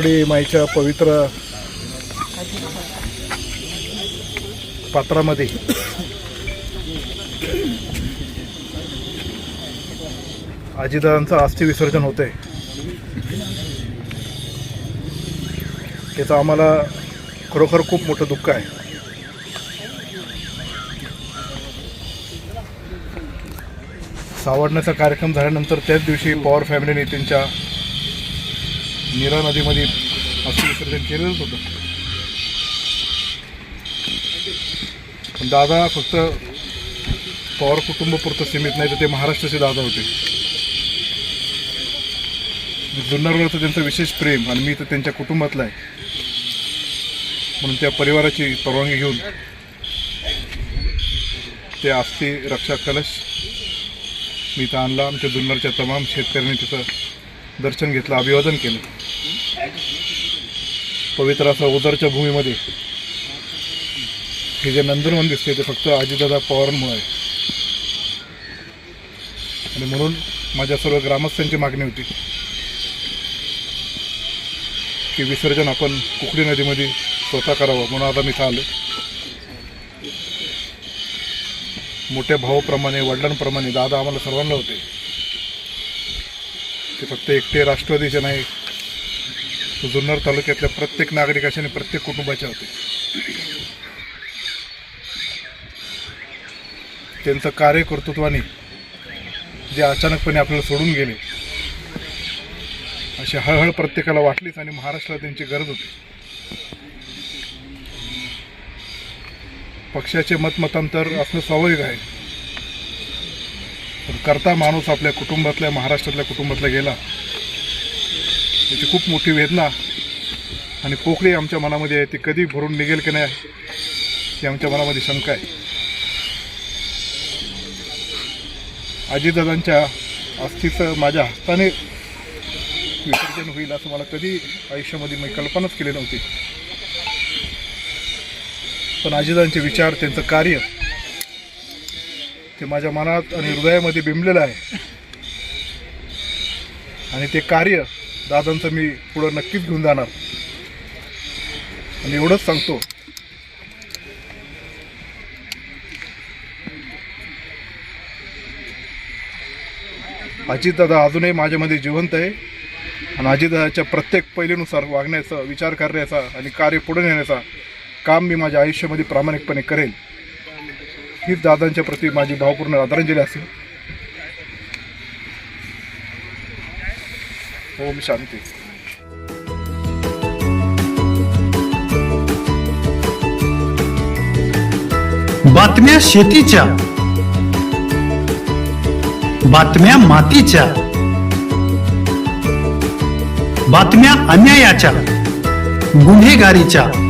कोकणी माईच्या पवित्र पात्रामध्ये. आजीदारांचं अस्थि विसर्जन होते त्याचं आम्हाला खरोखर खूप मोठं दुःख आहे. सावडण्याचा कार्यक्रम झाल्यानंतर त्याच दिवशी पॉवर फॅमिलीने त्यांच्या नीरा नदीमध्ये अस्थि विसर्जन केलेलंच होतं. पण दादा फक्त पवार कुटुंबपुरतं सीमित नाही तर ते महाराष्ट्राचे दादा होते. जुन्नरवरचं त्यांचं विशेष प्रेम आणि मी तर त्यांच्या कुटुंबातला आहे. म्हणून त्या परिवाराची परवानगी घेऊन ते अस्थि रक्षा कलश मी तर आणला. आमच्या जुन्नरच्या तमाम शेतकऱ्यांनी तिथं दर्शन घेतलं अभिवादन केलं. पवित्र असं उदरच्या भूमीमध्ये. हे जे नंदनवन दिसते ते फक्त आजीदादा पवारांमुळे आहे. आणि म्हणून माझ्या सर्व ग्रामस्थांची मागणी होती की विसर्जन आपण कुकडी नदीमध्ये स्वतः करावं म्हणून आता मी इथं आलो मोठ्या भावाप्रमाणे वडिलांप्रमाणे दादा आम्हाला सर्वांना होते. ते फक्त एकटे राष्ट्रवादीचे नाही जुन्नर तालुक्यातल्या प्रत्येक नागरिकाच्या आणि प्रत्येक कुटुंबाच्या होते. त्यांचं कार्यकर्तृत्वाने जे अचानकपणे आपल्याला सोडून गेले अशी हळहळ प्रत्येकाला वाटलीच आणि महाराष्ट्राला त्यांची गरज होती. पक्षाचे मतमतांतर असणं स्वाभाविक आहे. पण करता माणूस आपल्या कुटुंबातल्या महाराष्ट्रातल्या कुटुंबातला गेला त्याची खूप मोठी वेदना आणि पोकळी आमच्या मनामध्ये आहे ती कधी भरून निघेल की नाही ही आमच्या मनामध्ये शंका आहे. आजीदादांच्या अस्थीचं माझ्या हस्ताने विसर्जन होईल असं मला कधी आयुष्यामध्ये मी कल्पनाच केली नव्हती. पण आजीदांचे विचार त्यांचं कार्य ते माझ्या मनात आणि हृदयामध्ये बिंबलेलं आहे. आणि ते कार्य दादांचं मी पुढं नक्कीच घेऊन जाणार. आणि एवढंच सांगतो. अजितदादा अजूनही माझ्यामध्ये जिवंत आहे. आणि अजितदादाच्या प्रत्येक पैलीनुसार वागण्याचा विचार करण्याचा आणि कार्य पुढे नेण्याचा काम मी माझ्या आयुष्यामध्ये प्रामाणिकपणे करेन. हीच दादांच्या प्रती माझी भावपूर्ण आदरांजली असेल. ओम शांती. बातम्या शेतीच्या. बातम्या मातीच्या. बातम्या अन्यायाच्या. गुन्हेगारीच्या.